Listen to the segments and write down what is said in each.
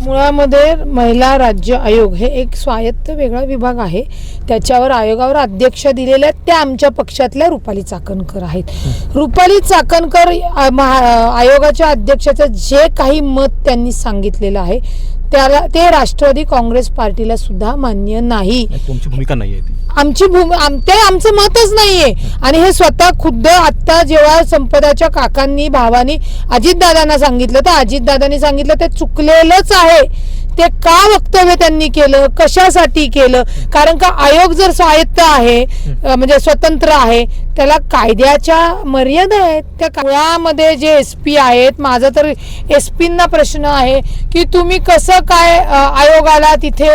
मुळामध्ये महिला राज्य आयोग हे एक स्वायत्त वेगळा विभाग आहे. त्याच्यावर आयोगावर अध्यक्ष दिलेल्या त्या आमच्या पक्षातल्या रुपाली चाकणकर आहेत. रुपाली चाकणकर आयोगाच्या अध्यक्षाचं जे काही मत त्यांनी सांगितलेलं आहे त्याला ते राष्ट्रवादी काँग्रेस पार्टीला सुद्धा मान्य नाही. तुमची भूमिका नाही आहे आमची भूम आम ते आमचं मतच नाहीये. आणि हे स्वतः खुद्द आत्ता जेव्हा संपदाच्या काकांनी भावानी अजितदादांना सांगितलं तर अजितदादांनी सांगितलं ते चुकलेलंच आहे. ते का वक्तव्य त्यांनी केलं? कशासाठी केलं? कारण का आयोग जर स्वायत्त आहे म्हणजे स्वतंत्र आहे त्याला कायद्याच्या मर्यादा आहेत. त्या काळामध्ये जे एस पी आहेत माझा तर एस पींना प्रश्न आहे की तुम्ही कसं काय आयोगाला तिथे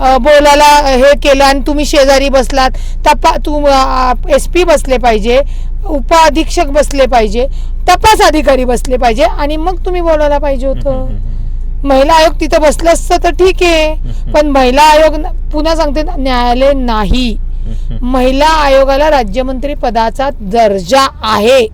बोलायला हे केलं आणि तुम्ही शेजारी बसलात. तपा तू एस पी बसले पाहिजे उपअधीक्षक बसले पाहिजे तपास अधिकारी बसले पाहिजे आणि मग तुम्ही बोलायला पाहिजे होतं. महिला आयोग तिथं बसलं असतं तर ठीक आहे पण महिला आयोग पुन्हा सांगते न्यायालय नाही. महिला आयोगाला राज्यमंत्री पदाचा दर्जा आहे.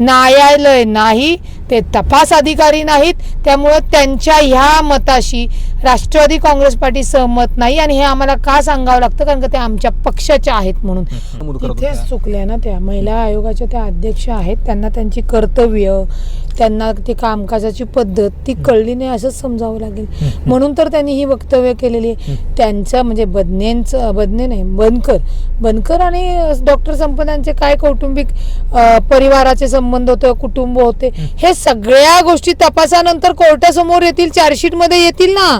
न्यायालय नाही ते तपास अधिकारी नाहीत त्यामुळं त्यांच्या ह्या मताशी राष्ट्रवादी काँग्रेस पार्टी सहमत नाही आणि हे आम्हाला का सांगावं लागतं? कारण का ते आमच्या पक्षाच्या आहेत म्हणून. होत्या. चुकल्या ना त्या. महिला आयोगाच्या त्या अध्यक्ष आहेत त्यांना त्यांची कर्तव्य त्यांना ते कामकाजाची पद्धत ती कळली नाही असंच समजावं लागेल. म्हणून तर त्यांनी ही वक्तव्य केलेली आहे. त्यांचं म्हणजे बदनेंचं बदने नाही बनकर. बनकर आणि डॉक्टर संपदांचे काय कौटुंबिक परिवाराचे संबंध होते कुटुंब होते हे सगळ्या गोष्टी तपासानंतर कोर्टासमोर येतील चार्जशीटमध्ये येतील ना.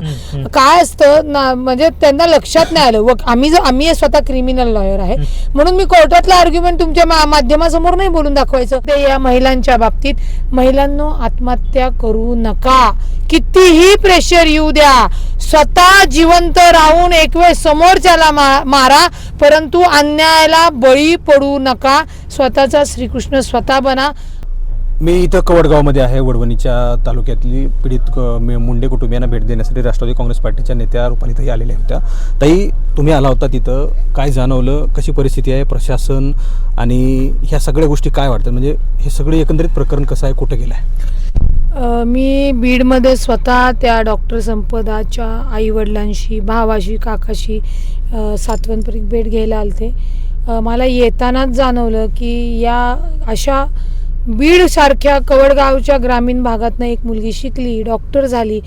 काय असतं ना म्हणजे त्यांना लक्षात नाही आलं. व आम्ही जो आम्ही स्वतः क्रिमिनल लॉयर आहे. म्हणून मी कोर्टातला आर्ग्युमेंट तुमच्या माध्यमासमोर नाही बोलून दाखवायचं. ते या महिलांच्या बाबतीत. महिलांनो आत्महत्या करू नका. कितीही प्रेशर येऊ द्या. स्वतः जिवंत राहून एक वेळ समोरच्याला मारा. परंतु अन्यायाला बळी पडू नका. स्वतःचा श्रीकृष्ण स्वतः बना. मी इथं कवडगावमध्ये आहे वडवणीच्या तालुक्यातली पीडित मुंडे कुटुंबियांना भेट देण्यासाठी राष्ट्रवादी काँग्रेस पार्टीच्या नेत्या रुपालीताई आलेल्या होत्या ताई तुम्ही आला होता तिथं. काय जाणवलं? कशी परिस्थिती आहे? प्रशासन आणि ह्या सगळ्या गोष्टी काय वाटतात? म्हणजे हे सगळे एकंदरीत प्रकरण कसं आहे? कुठं गेलं आहे मी बीडमध्ये स्वतः त्या डॉक्टर संपदाच्या आईवडिलांशी भावाशी काकाशी अ, भेट घ्यायला आलते. मला येतानाच जाणवलं की या अशा बीडसारख्या कवडगावच्या ग्रामीण भागातनं एक मुलगी शिकली डॉक्टर झाली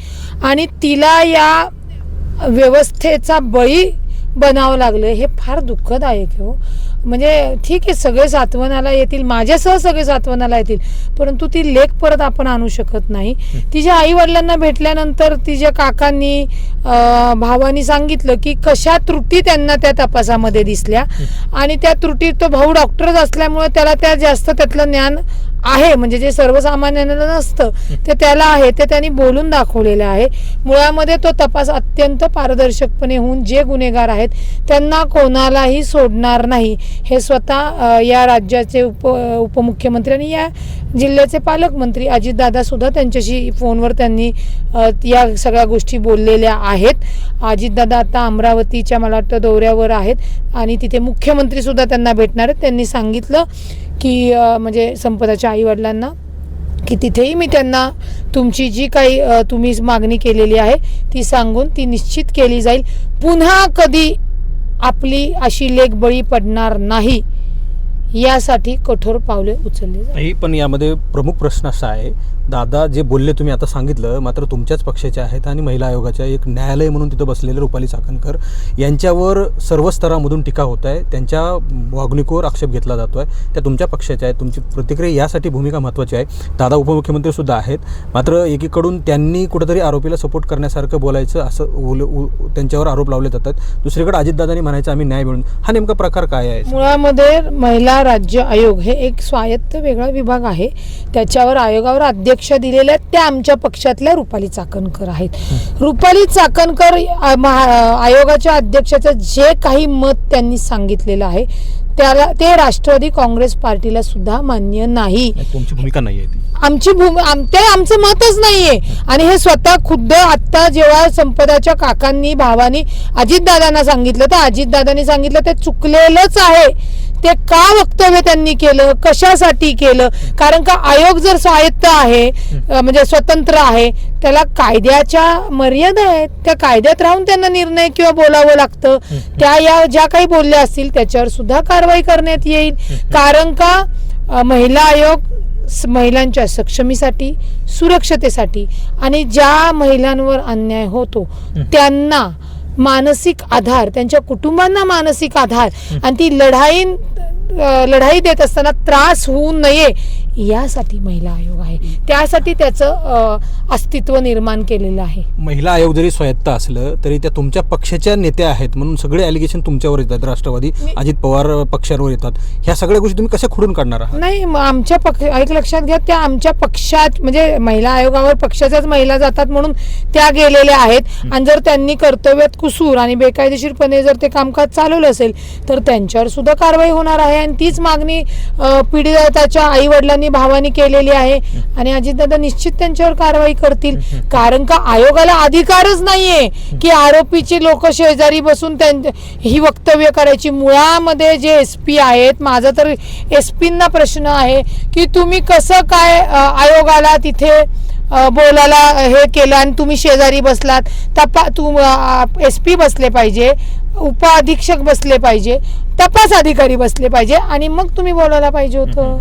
आणि तिला या व्यवस्थेचा बळी बनावं लागलं. हे फार दुःखदायक आहे हो. म्हणजे ठीक आहे सगळे सातवनाला येतील माझ्यासह सगळे सातवनाला येतील परंतु ती लेख परत आपण आणू शकत नाही. तिच्या आई वडिलांना भेटल्यानंतर तिच्या काकांनी भावांनी भावानी सांगितलं की कशा त्रुटी त्यांना त्या तपासामध्ये दिसल्या. आणि त्या त्रुटी तो भाऊ डॉक्टरच असल्यामुळे त्याला त्या जास्त त्यातलं ज्ञान आहे. म्हणजे जे सर्वसामान्यांना नसतं ते त्याला आहे ते त्यांनी बोलून दाखवलेलं आहे. मुळामध्ये तो तपास अत्यंत पारदर्शकपणे होऊन जे गुन्हेगार आहेत त्यांना कोणालाही सोडणार नाही. हे स्वतः या राज्याचे उप उपमुख्यमंत्री आणि या जिल्ह्याचे पालकमंत्री अजितदादा सुद्धा त्यांच्याशी फोनवर त्यांनी या सगळ्या गोष्टी बोललेल्या आहेत. अजितदादा आता अमरावतीच्या मला वाटतं दौऱ्यावर आहेत आणि तिथे मुख्यमंत्री सुद्धा त्यांना भेटणार आहेत. त्यांनी सांगितलं की म्हणजे संपदाच्या आईवडिलांना की तिथेही मी त्यांना तुमची जी काही तुम्ही मागणी केलेली आहे ती सांगून ती निश्चित केली जाईल. पुन्हा कधी आपली अशी लेख बळी पडणार नाही यासाठी कठोर पावले उचलली नाही पण यामध्ये प्रमुख प्रश्न असा आहे दादा जे बोलले तुम्ही आता सांगितलं मात्र तुमच्याच पक्षाच्या आहेत आणि महिला आयोगाच्या एक न्यायालय म्हणून तिथं बसलेले रुपाली चाकणकर यांच्यावर सर्व स्तरामधून टीका होत आहे. त्यांच्या वागणुकीवर आक्षेप घेतला जातो आहे त्या तुमच्या पक्षाच्या आहेत. तुमची प्रतिक्रिया यासाठी भूमिका महत्त्वाची आहे. दादा उपमुख्यमंत्री सुद्धा आहेत. मात्र एकीकडून त्यांनी कुठेतरी आरोपीला सपोर्ट करण्यासारखं बोलायचं असं उल- उ- त्यांच्यावर आरोप लावले जातात. दुसरीकडे अजितदादांनी म्हणायचं आम्ही न्याय मिळून. हा नेमका प्रकार काय आहे? मुळामध्ये महिला राज्य आयोग हे एक स्वायत्त वेगळा विभाग आहे. त्याच्यावर आयोगावर अध्यक्ष दिलेल्या त्या आमच्या पक्षातल्या रुपाली चाकणकर आहेत. रुपाली चाकणकर आयोगाच्या अध्यक्षाचं जे काही मत त्यांनी सांगितलेलं आहे त्याला ते राष्ट्रवादी काँग्रेस पार्टीला सुद्धा मान्य नाही. तुमची भूमिका नाही आमची ते आमचं मतच नाहीये. आणि हे स्वतः खुद्द आत्ता जेव्हा संपदाच्या काकांनी भावानी अजितदादांना सांगितलं तर अजितदादांनी सांगितलं ते चुकलेलंच आहे. ते का वक्तव्य त्यांनी केलं? कशासाठी केलं? कारण का आयोग जर स्वायत्त आहे म्हणजे स्वतंत्र आहे त्याला कायद्याच्या मर्यादा आहेत. त्या कायद्यात राहून त्यांना निर्णय किंवा बोलावं लागतं. त्या या ज्या काही बोलल्या असतील त्याच्यावर सुद्धा कारवाई करण्यात येईल. कारण का महिला आयोग महिलांच्या सक्षमीसाठी सुरक्षतेसाठी आणि ज्या महिलांवर अन्याय होतो त्यांना मानसिक आधार त्यांच्या कुटुंबांना मानसिक आधार. आणि ती लढाई लढाई देत असताना त्रास होऊ नये यासाठी महिला आयोग आहे. त्यासाठी त्याचं अस्तित्व निर्माण केलेलं आहे. महिला आयोग जरी स्वायत्त असलं तरी त्या तुमच्या पक्षाच्या नेत्या आहेत म्हणून सगळे ॲलिगेशन तुमच्यावर येतात राष्ट्रवादी अजित पवार पक्षांवर येतात. ह्या सगळ्या गोष्टी तुम्ही कशा खोडून काढणार आहात? नाही आमच्या पक्ष एक लक्षात घ्या त्या आमच्या पक्षात म्हणजे महिला आयोगावर पक्षाच्याच महिला जातात म्हणून त्या गेलेल्या आहेत. आणि जर त्यांनी कर्तव्यात कुसूर आणि बेकायदेशीरपणे जर ते कामकाज चालवलं असेल तर त्यांच्यावर सुद्धा कारवाई होणार आहे. आणि तीच मागणी पीडिताच्या आई वडिलांनी भावानी केलेली आहे. आणि अजितदादा निश्चित त्यांच्यावर कारवाई करतील. कारण का आयोगाला अधिकारच नाहीये की आरोपीचे लोक शेजारी बसून त्यां ही वक्तव्य करायची. मुळामध्ये जे एस पी आहेत माझा तर एस पींना प्रश्न आहे की तुम्ही कसं काय आयोगाला तिथे बोलायला हे केलं आणि तुम्ही शेजारी बसलात? तपा तू एस पी बसले पाहिजे उपअधीक्षक बसले पाहिजे तपास अधिकारी बसले पाहिजे आणि मग तुम्ही बोलायला पाहिजे होतं.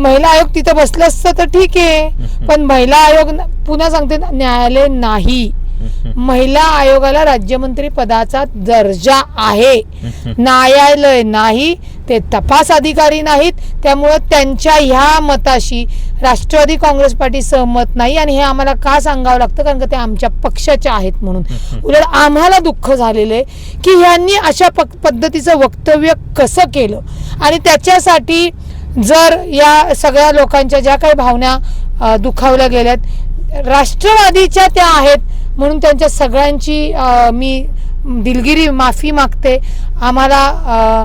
महिला आयोग तिथं बसलं असतं तर ठीक आहे. पण महिला आयोग पुन्हा सांगते न्यायालय नाही. महिला आयोगाला राज्यमंत्री पदाचा दर्जा आहे. न्यायालय नाही ते तपास अधिकारी नाहीत. त्यामुळं त्यांच्या ह्या मताशी राष्ट्रवादी काँग्रेस पार्टी सहमत नाही आणि हे आम्हाला का सांगावं लागतं? कारण का ते आमच्या पक्षाचे आहेत म्हणून. उलट आम्हाला दुःख झालेलं आहे की ह्यांनी अशा पद्धतीचं वक्तव्य कसं केलं? आणि त्याच्यासाठी जर या सगळ्या लोकांच्या ज्या काही भावना दुखावल्या गेल्यात राष्ट्रवादीच्या त्या आहेत म्हणून त्यांच्या सगळ्यांची मी दिलगिरी माफी मागते. आम्हाला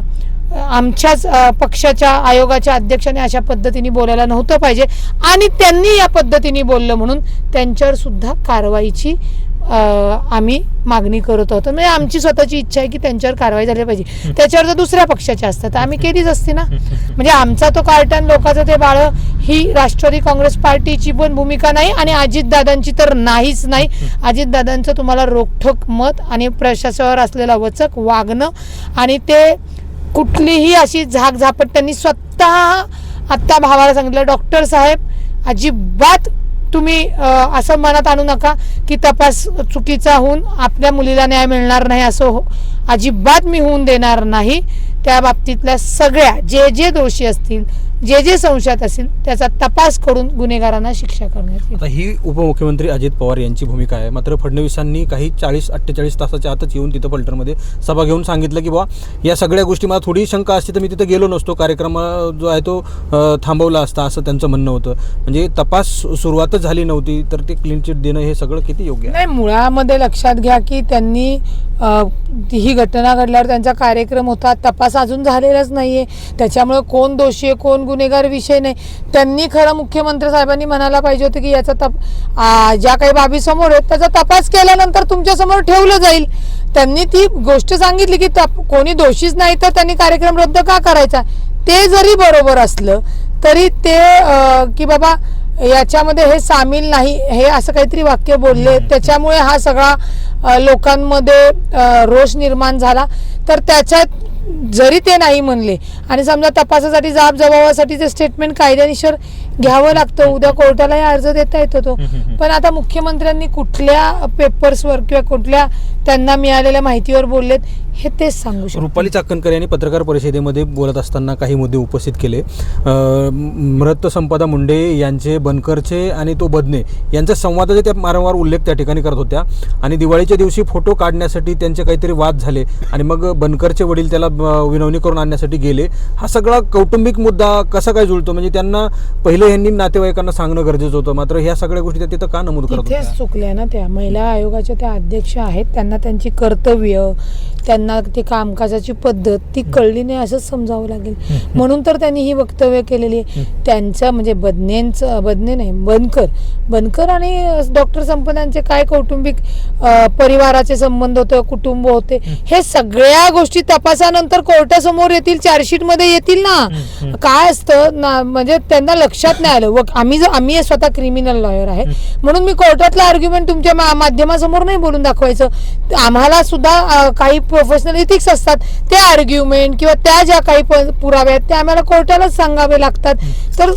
आमच्याच पक्षाच्या आयोगाच्या अध्यक्षाने अशा पद्धतीने बोलायला नव्हतं पाहिजे आणि त्यांनी या पद्धतीने बोललं म्हणून त्यांच्यावर सुद्धा कारवाईची आम्ही मागणी करत होतो. म्हणजे आमची स्वतःची इच्छा आहे की त्यांच्यावर कारवाई झाली पाहिजे. त्याच्यावर जर दुसऱ्या पक्षाच्या असतात. तर आम्ही केलीच असती ना. म्हणजे आमचा तो कार्टन लोकांचं ते बाळ ही राष्ट्रवादी काँग्रेस पार्टीची पण भूमिका नाही आणि अजितदादांची तर नाहीच नाही. अजितदादांचं तुम्हाला रोखठोक मत आणि प्रशासनावर असलेला वचक वागणं आणि ते कुठलीही अशी झाकझापट त्यांनी स्वतः आत्ता भावाला सांगितलं. डॉक्टर साहेब अजिबात तुम्ही असं मनात आणू नका की तपास चुकीचा होऊन आपल्या मुलीला न्याय मिळणार नाही असं हो अजिबात मी होऊन देणार नाही. त्या बाबतीतल्या सगळ्या जे जे दोषी असतील जे जे संशयात असतील त्याचा तपास करून गुन्हेगारांना शिक्षा करण्यात येईल. आता ही उपमुख्यमंत्री अजित पवार यांची भूमिका आहे. मात्र फडणवीसांनी काही चाळीस अठ्ठेचाळीस तासाच्या आतच येऊन तिथं पलटणमध्ये सभा घेऊन सांगितलं की बा या सगळ्या गोष्टी मला थोडी शंका असते तर मी तिथं गेलो नसतो. कार्यक्रम जो आहे तो अ, थांबवला असता असं त्यांचं म्हणणं होतं. म्हणजे तपास सुरुवातच झाली नव्हती तर ते क्लीन चिट देणं हे सगळं किती योग्य आहे? नाही मुळामध्ये लक्षात घ्या की त्यांनी अ, ही घटना घडल्यावर त्यांचा कार्यक्रम होता. तपास अजून झालेलाच नाहीये. त्याच्यामुळे कोण दोषी आहे कोण गुन्हेगार विषय नाही. त्यांनी खरं मुख्यमंत्री साहेबांनी म्हणायला पाहिजे होतं की याचा तप ज्या काही बाबी समोर आहेत त्याचा तपास केल्यानंतर तुमच्यासमोर ठेवलं जाईल. त्यांनी ती गोष्ट सांगितली की तप कोणी दोषीच नाही तर त्यांनी कार्यक्रम रद्द का करायचा? ते जरी बरोबर असलं तरी ते की बाबा याच्यामध्ये हे सामील नाही हे असं काहीतरी वाक्य बोलले त्याच्यामुळे हा सगळा लोकांमध्ये रोष निर्माण झाला. तर त्याच्यात जरी ते नाही म्हणले आणि समजा तपासासाठी जाब जबाबासाठी जे स्टेटमेंट कायद्यानुसार घ्यावं लागतं. उद्या कोर्टालाही अर्ज देता येतो तो. पण आता मुख्यमंत्र्यांनी कुठल्या पेपर्सवर किंवा कुठल्या त्यांना मिळालेल्या माहितीवर बोललेत हे तेच सांगू शकतो. रुपाली चाकणकर यांनी पत्रकार परिषदेमध्ये बोलत असताना काही मुद्दे उपस्थित केले. मृत संपदा मुंडे यांचे बनकरचे आणि तो बदने यांच्या संवादाचे त्या वारंवार उल्लेख त्या ठिकाणी करत होत्या. आणि दिवाळीच्या दिवशी फोटो काढण्यासाठी त्यांचे काहीतरी वाद झाले आणि मग बनकरचे वडील त्याला विनवणी करून आणण्यासाठी गेले. हा सगळा कौटुंबिक मुद्दा कसा काय जुळतो? म्हणजे त्यांना पहिले यांनी नातेवाईकांना सांगणं गरजेचं होतं. मात्र ह्या सगळ्या गोष्टी त्या तिथं का नमूद करत तिथेच चुकल्या ना त्या. महिला आयोगाच्या त्या अध्यक्ष आहेत. त्यांना त्यांची कर्तव्य त्यांना ते कामकाजाची पद्धत ती कळली नाही असंच समजावं लागेल. म्हणून तर त्यांनी ही वक्तव्य केलेली आहे. त्यांचं म्हणजे बदनेंचं बदने नाही बनकर. बनकर आणि डॉक्टर संपदांचे काय कौटुंबिक अ, परिवाराचे संबंध होते कुटुंब होते हे. सगळ्या गोष्टी तपासानंतर कोर्टासमोर येतील चार्जशीटमध्ये येतील ना. काय असतं ना म्हणजे त्यांना लक्षात नाही आलं. व आम्ही जो आम्ही स्वतः क्रिमिनल लॉयर आहे. म्हणून मी कोर्टातला आर्ग्युमेंट तुमच्या मा- माध्यमासमोर नाही बोलून दाखवायचं. आम्हाला सुद्धा काही प्रोफेशनल इथिक्स असतात. ते आर्ग्युमेंट किंवा त्या ज्या काही प- पुरावे आहेत ते आम्हाला कोर्टालाच सांगावे लागतात. तर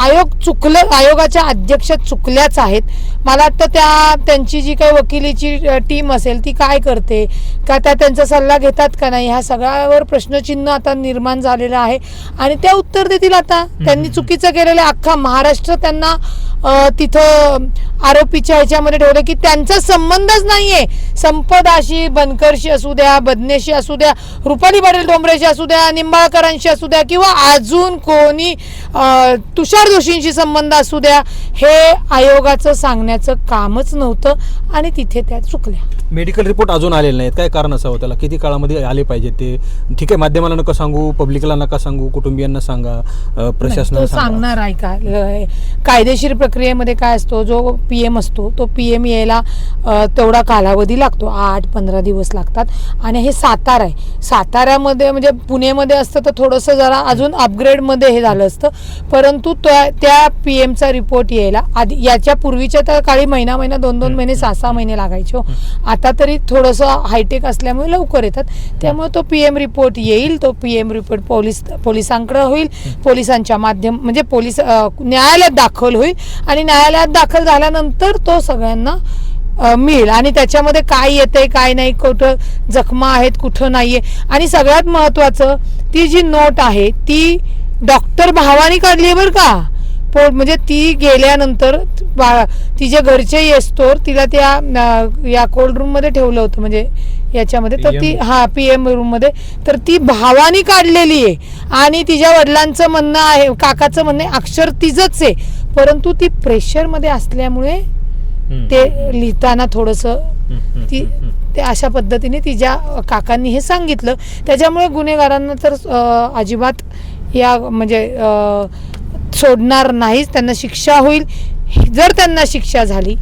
आयोग चुकलं आयोगाच्या अध्यक्ष चुकल्याच आहेत. मला वाटतं त्या त्यांची जी काही वकिलीची टीम असेल ती काय करते? का त्या त्यांचा सल्ला घेतात का नाही? ह्या सगळ्यावर प्रश्नचिन्ह आता निर्माण झालेलं आहे. आणि त्या उत्तर देतील आता. त्यांनी चुकीचं केलेलं. अख्खा महाराष्ट्र त्यांना तिथं आरोपीच्या ह्याच्यामध्ये ठेवलं की त्यांचा संबंधच नाहीये. संपदाशी बनकरशी असू द्या बदनेशी असू द्या रुपाली पाटील डोंबरेशी असू द्या निंबाळकरांशी असू द्या किंवा अजून कोणी तुषार जोशींशी संबंध असू द्या हे आयोगाचं सांगण्याचं कामच नव्हतं आणि तिथे त्या चुकल्या. मेडिकल रिपोर्ट अजून आलेले नाहीत. काय कारण असावं त्याला किती काळामध्ये आले पाहिजे ते? ठीक आहे माध्यमाला नका सांगू पब्लिकला नका सांगू कुटुंबियांना सांगा प्रशासनाला सांगणार आहे का? कायदेशीर प्रक्रियेमध्ये काय असतो जो पी एम असतो तो पी एम यायला तेवढा कालावधी लागतो आठ पंधरा दिवस लागतात. आणि हे सातारा आहे. साताऱ्यामध्ये म्हणजे पुणेमध्ये असतं तर थोडंसं जरा अजून अपग्रेडमध्ये हे झालं असतं. परंतु त्या त्या पी एमचा रिपोर्ट यायला आधी याच्या पूर्वीच्या तर काळी महिना महिना दोन दोन महिने सहा सहा महिने लागायचे हो. आता तरी थोडंसं हायटेक असल्यामुळे लवकर येतात. त्यामुळे तो पी एम रिपोर्ट येईल तो पी एम रिपोर्ट पोलीस पोलिसांकडे होईल. पोलिसांच्या माध्यम म्हणजे पोलीस न्यायालयात दाखल होईल. आणि न्यायालयात दाखल झाल्यानंतर तो सगळ्यांना मिळेल. आणि त्याच्यामध्ये काय येतंय काय नाही कुठं जखमा आहेत कुठं नाहीये. आणि सगळ्यात महत्वाचं ती जी नोट आहे ती डॉक्टर भावानी काढली आहे बरं का? पो म्हणजे ती गेल्यानंतर तिच्या घरचे येस्तोर तिला त्या या कोल्ड रूममध्ये ठेवलं होतं. म्हणजे याच्यामध्ये तर ती. हा पी एम रूममध्ये तर ती भावानी काढलेली आहे आणि तिच्या वडिलांचं म्हणणं आहे काकाचं म्हणणं आहे अक्षर तिचंच आहे परंतु ती प्रेशरमध्ये असल्यामुळे. ते लिहिताना थोडस ती. ते अशा पद्धतीने तिच्या काकांनी हे सांगितलं त्याच्यामुळे गुन्हेगारांना तर अजिबात या म्हणजे सोडणार नाहीच त्यांना शिक्षा होईल जर त्यांना शिक्षा झाली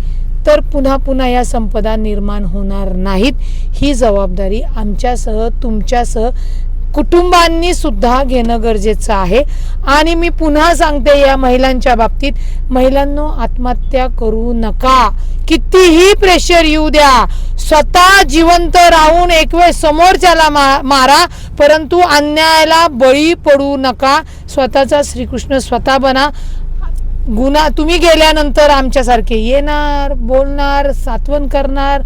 तर पुन्हा पुन्हा या संपदा निर्माण होणार नाहीत. ही जबाबदारी आमच्यासह तुमच्यासह कुटुंबांनी सुद्धा घेणं गरजेचं आहे. आणि मी पुन्हा सांगते या महिलांच्या बाबतीत महिलांनो आत्महत्या करू नका. कितीही प्रेशर येऊ द्या. स्वतः जिवंत राहून एक वेळ समोरच्याला मा- मारा परंतु अन्यायाला बळी पडू नका. स्वतःचा श्रीकृष्ण स्वतः बना. गुन्हा तुम्ही गेल्यानंतर आमच्यासारखे येणार बोलणार सात्वन करणार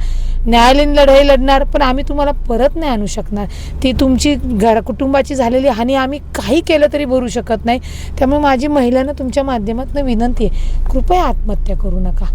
न्यायालयीन लढाई लढणार पण आम्ही तुम्हाला परत नाही आणू शकणार. ती तुमची घर कुटुंबाची झालेली हानी आम्ही काही केलं तरी भरू शकत नाही. त्यामुळे माझी महिलांना तुमच्या माध्यमातून विनंती आहे कृपया आत्महत्या करू नका.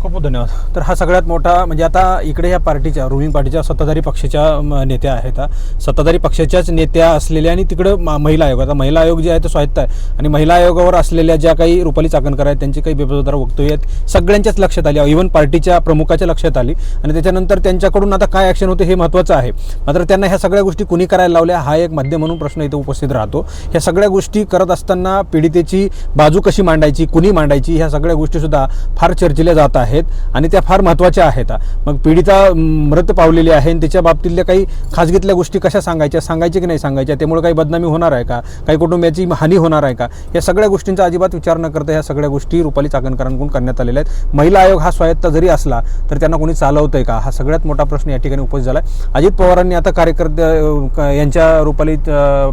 खूप खूप धन्यवाद. तर हा सगळ्यात मोठा म्हणजे आता इकडे ह्या पार्टीच्या रुलिंग पार्टीच्या सत्ताधारी पक्षाच्या नेत्या आहेत सत्ताधारी पक्षाच्याच नेत्या असलेल्या आणि तिकडं महिला आयोग. आता महिला आयोग जे आहे तो स्वायत्त आहे. आणि महिला आयोगावर असलेल्या ज्या काही रुपाली चाकणकर आहेत त्यांची काही बेबजदार वक्तव्य आहेत सगळ्यांच्याच लक्षात आली. इव्हन पार्टीच्या प्रमुखाच्या लक्षात आली. आणि त्याच्यानंतर त्यांच्याकडून आता काय ॲक्शन होते हे महत्त्वाचं आहे. मात्र त्यांना ह्या सगळ्या गोष्टी कुणी करायला लावल्या हा एक माध्यम म्हणून प्रश्न इथे उपस्थित राहतो. ह्या सगळ्या गोष्टी करत असताना पीडितेची बाजू कशी मांडायची कुणी मांडायची ह्या सगळ्या गोष्टीसुद्धा फार चर्चेल्या जात आहेत आहेत आणि त्या फार महत्त्वाच्या आहेत. मग पीडिता मृत पावलेली आहे आणि तिच्या बाबतीतल्या काही खाजगीतल्या गोष्टी कशा सांगायच्या सांगायच्या की नाही सांगायच्या त्यामुळे काही बदनामी होणार आहे का? काही कुटुंबाची हानी होणार आहे का? या सगळ्या गोष्टींचा अजिबात विचार न करता ह्या सगळ्या गोष्टी रुपाली चाकणकरांकडून करण्यात आलेल्या आहेत. महिला आयोग हा स्वायत्त जरी असला तर त्यांना कोणी चालवतंय का? हा सगळ्यात मोठा प्रश्न या ठिकाणी उपस्थित झाला आहे अजित पवारांनी आता कार्यकर्ते यांच्या रुपाली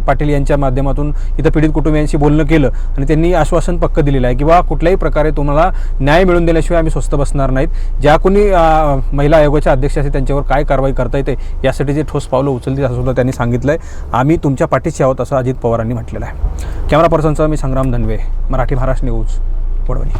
पाटील यांच्या माध्यमातून इथं पीडित कुटुंबियांशी बोलणं केलं आणि त्यांनी आश्वासन पक्क दिलेलं आहे किंवा कुठल्याही प्रकारे तुम्हाला न्याय मिळवून दिल्याशिवाय आम्ही स्वस्त बसणार नाहीत. ज्या कोणी महिला आयोगाच्या अध्यक्ष असतील त्यांच्यावर काय कारवाई करता येते यासाठी जे ठोस पावलं उचलतील असं सुद्धा त्यांनी सांगितलं आहे आम्ही तुमच्या पाठीशी आहोत असं अजित पवारांनी म्हटलेलं आहे. कॅमेरा पर्सनचा मी संग्राम धनवे मराठी महाराष्ट्र न्यूज वडवणी